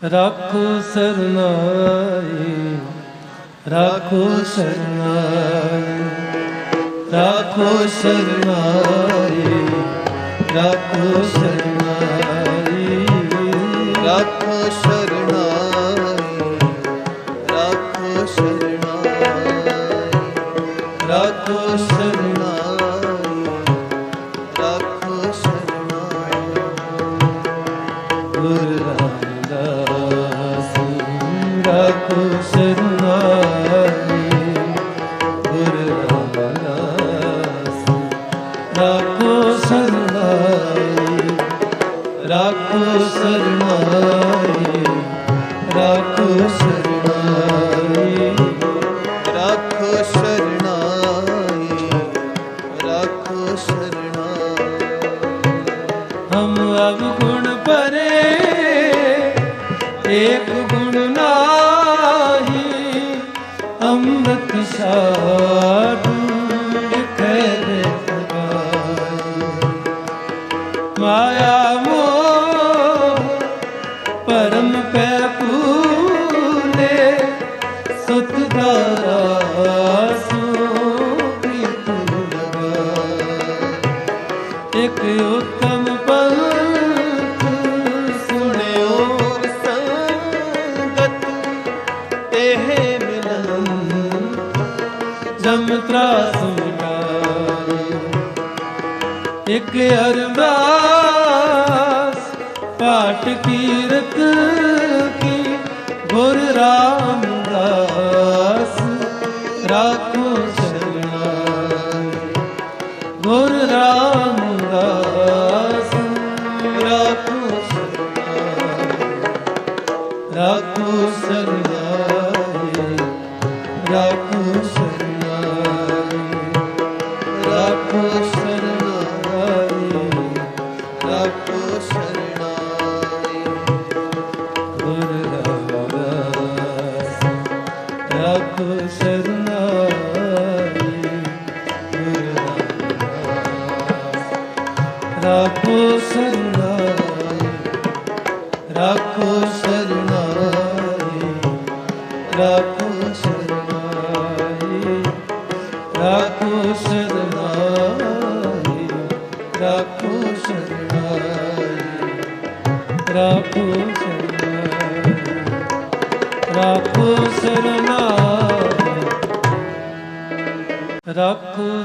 ਰਾਖੋ ਸਰਨਾਈ ਰਾਖੋ ਸਰਨਾਈ ਰਾਖੋ ਸਰਨਾਈ ਰਾਖੋ ਸਰਨਾਈ ਰਾਖੋ ਸ਼ਰਣਾਈ ਰਾਖੋ ਸ਼ਰਣਾਈ ਰਾਖੋ ਸ਼ਰਣਾਈ ਰਾਖੋ ਸਰਨਾਈ ਗੁਰ ਰਾਮਦਾਸ ਰਾਖੋ ਸਾਡੂੜ ਕਰ ਪਾਏ ਮਾਇਆ ਜਮ ਤਰਾਸ ਮਿਟਾਏ ਇੱਕ ਅਰਦਾਸ, ਪਾਠ ਕੀਰਤ ਕੀ ਗੁਰ ਰਾਮਦਾਸ ਰਾਖੋ ਸ਼ਰਨਾਈ ਗੁਰ ਰਾਮਦਾਸ ਰਾਖੋ ਸਰਨਾਈ ਰਾਖੋ ਸਰਨਾਈ ਰਾਖੋ ਰਾਖੋ ਸਰਨਾਈ ਰਾਖੋ ਸਰਨਾਈ ਰਾਖੋ ਸਰਨਾਈ ਰਾਖੋ ਸਰਨਾਈ ਰਾਖੋ ਸਰਨਾਈ ਰਾਖੋ ਸਰਨਾਈ ਰਾਖੋ ਸਰਨਾਈ ਰਾਖੋ